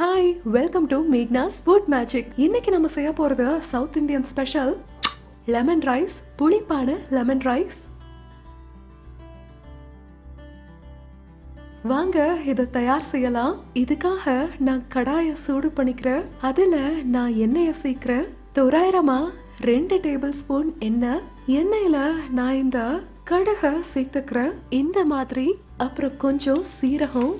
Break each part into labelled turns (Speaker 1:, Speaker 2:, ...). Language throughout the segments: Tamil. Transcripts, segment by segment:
Speaker 1: Hi welcome to Meghna's food magic இன்னைக்கு நம்ம செய்ய போகிறது south Indian special lemon rice புளிப்பான lemon rice வாங்க இதை தயார் செய்யலாம். இதுக்காக நான் கடாயை சூடு பண்ணிக்கிறேன் அதில் நான் எண்ணெயை சேர்க்கிறேன் தோராயிரமா ரெண்டு டேபிள் ஸ்பூன் எண்ணெய். எண்ணெயில் நான் இந்த கடுகை சேர்த்துக்கிறேன். இந்த மாதிரி அப்புறம் கொஞ்சம் சீரகம்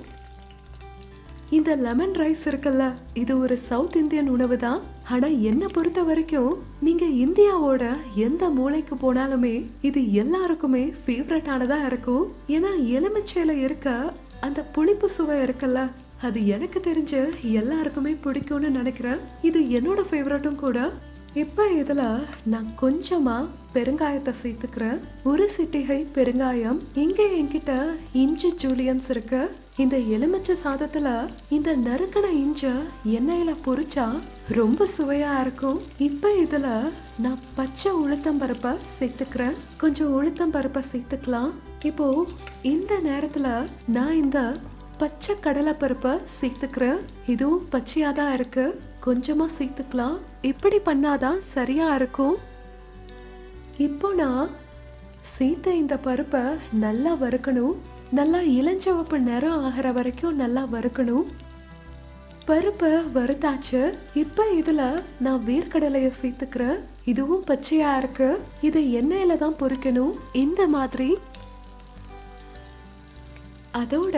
Speaker 1: இந்த லெமன் ரைஸ் இருக்குல்ல இது ஒரு சவுத் இந்தியன் உணவு தான் ஆனா என்ன பொறுத்த வரைக்கும் நீங்க இந்தியாவோட எந்த மூலைக்கு போனாலுமே இது எல்லாருக்குமே ஃபேவரட்டானதா இருக்கும். ஏன்னா எலுமிச்சையில இருக்க அந்த புளிப்பு சுவை இருக்குல்ல அது எனக்கு தெரிஞ்சு எல்லாருக்குமே பிடிக்கும்னு நினைக்கிறேன். இது என்னோட ஃபேவரட்டும் கூட. இப்போ இதில் நான் கொஞ்சமாக பெருங்காயத்தை சேர்த்துக்கிறேன். ஒரு சிட்டிகை பெருங்காயம். இங்கே என்கிட்ட இஞ்சி ஜூலியன்ஸ் இருக்கு. இந்த எலுமிச்சை சாதத்துல இந்த நறுக்கின இஞ்ச எண்ணெயில பொரிச்சா ரொம்ப சுவையா இருக்கும். இப்ப இதுல நான் பச்சை உளுத்தம் பருப்பை சேர்த்துக்கிறேன். கொஞ்சம் உளுத்தம் பருப்பை சேர்த்துக்கலாம். இப்போ இந்த நேரத்துல நான் இந்த பச்சை கடலை பருப்பை சேர்த்துக்கிறேன் இதுவும் பச்சையாக தான் இருக்கு. கொஞ்சமா சேர்த்துக்கலாம். இப்படி பண்ணாதான் சரியா இருக்கும். இப்போ நான் சேர்த்த இந்த பருப்பை நல்லா வறுக்கணும். நல்லா இளஞ்சவப்பு நிறம் ஆகிற வரைக்கும் நல்லா வறுக்கணும். பருப்பை வறுத்தாச்சு. இப்போ இதுல நான் வேர்க்கடலையை சேர்த்துக்கிறேன். இதுவும் பச்சையா இருக்கு. இதை எண்ணெயில தான் பொரிக்கணும் இந்த மாதிரி. அதோட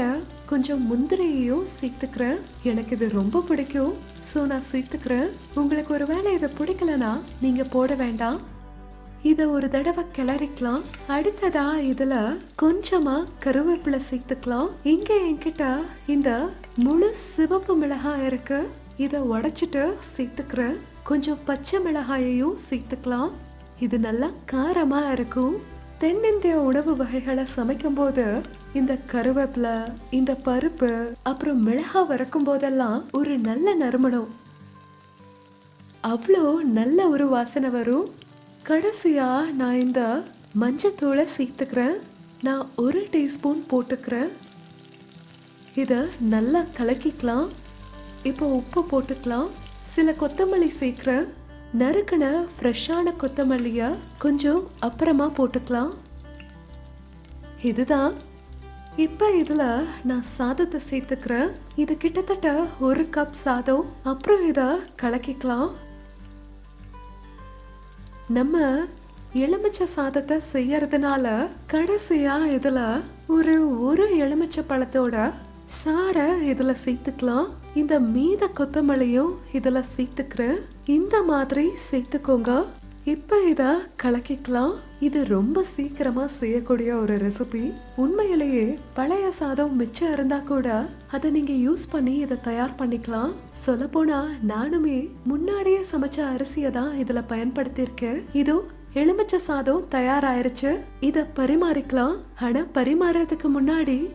Speaker 1: கொஞ்சம் முந்திரியையும் சேர்த்துக்கிறேன். எனக்கு இது ரொம்ப பிடிக்கும். ஸோ நான் சேர்த்துக்கிறேன். உங்களுக்கு ஒரு வேளை இதை பிடிக்கலனா நீங்கள் போட வேண்டாம். இதை ஒரு தடவை கிளறிக்கலாம். அடுத்ததா இதுல கொஞ்சமா கருவேப்பிலை சேர்த்துக்கலாம். இங்க என்கிட்ட இந்த முழு சிவப்பு மிளகாய் இருக்கு. இதை உடைச்சிட்டு சேர்த்துக்கிறேன். கொஞ்சம் பச்சை மிளகாயையும் சேர்த்துக்கலாம். இது நல்லா காரமா இருக்கும். தென்னிந்திய உணவு வகைகளை சமைக்கும் போது இந்த கருவேப்பிலை இந்த பருப்பு அப்புறம் மிளகாய் வறக்கும் போதெல்லாம் ஒரு நல்ல நறுமணம். அவ்வளோ நல்ல ஒரு வாசனை வரும். கடைசியா நான் இந்த மஞ்சத்தூளை சேர்த்துக்கிறேன். நான் ஒரு டீஸ்பூன் போட்டுக்கிறேன். இதை நல்லா கலக்கிக்கலாம். இப்போ உப்பு போட்டுக்கலாம். சில கொத்தமல்லி சேர்க்குறேன். நறுக்கின ஃப்ரெஷ்ஷான கொத்தமல்லியை கொஞ்சம் அப்புறமா போட்டுக்கலாம். இதுதான். இப்போ இதில் நான் சாதத்தை சேர்த்துக்கிறேன் இது கிட்டத்தட்ட ஒரு கப் சாதம். அப்புறம் இதை கலக்கிக்கலாம். நம்ம எலுமிச்சை சாதத்தை செய்யறதுனால கடைசியா இதுல ஒரு ஒரு எலுமிச்சை பழத்தோட சாரை இதுல சேர்த்துக்கலாம். இந்த மீத கொத்தமல்லியும் இதுல சேர்த்துக்கிறேன் இந்த மாதிரி சேர்த்துக்கோங்க. இப்ப இத கலக்கிக்கலாம். இது ரொம்ப சீக்கிரமா செய்யக்கூடிய ஒரு ரெசிபி உண்மையிலேயே பழைய சாதம் மிச்சம் இருந்தா கூட அதை நீங்க யூஸ் பண்ணி இதை தயார் பண்ணிக்கலாம். சொல்ல போனா நானுமே முன்னாடியே சமைச்ச அரிசியை தான் இதுல பயன்படுத்தியிருக்கேன். இதோ எலுமிச்சை சாதம் தயாராயிருச்சு. இத பரிமாறிக்கலாம். ஆனா பரிமாறதுக்கு முன்னாடி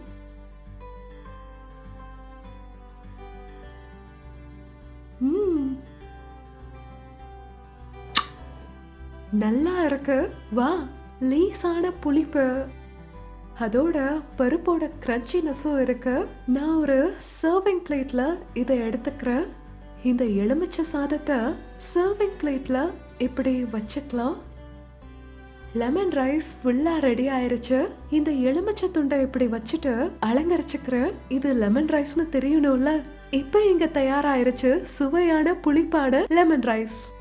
Speaker 1: நல்லா இருக்கு. வா லேசான புளிப்பு. அதோட பருப்போட கிரன்ச்சினஸும் இருக்கு. நான் ஒரு சர்விங் பிளேட்ல இதை எடுத்துக்கிறேன். இந்த எலுமிச்சை சாதத்தை சர்விங் பிளேட்ல இப்படி வச்சுக்கலாம். லெமன் ரைஸ் ஃபுல்லா ரெடி ஆயிருச்சு. இந்த எலுமிச்சை துண்டை இப்படி வச்சுட்டு அலங்கரிச்சுக்கிறேன். இது லெமன் ரைஸ்னு தெரியணும்ல. இப்போ இங்க தயாராயிருச்சு சுவையான புளிப்பான லெமன் ரைஸ்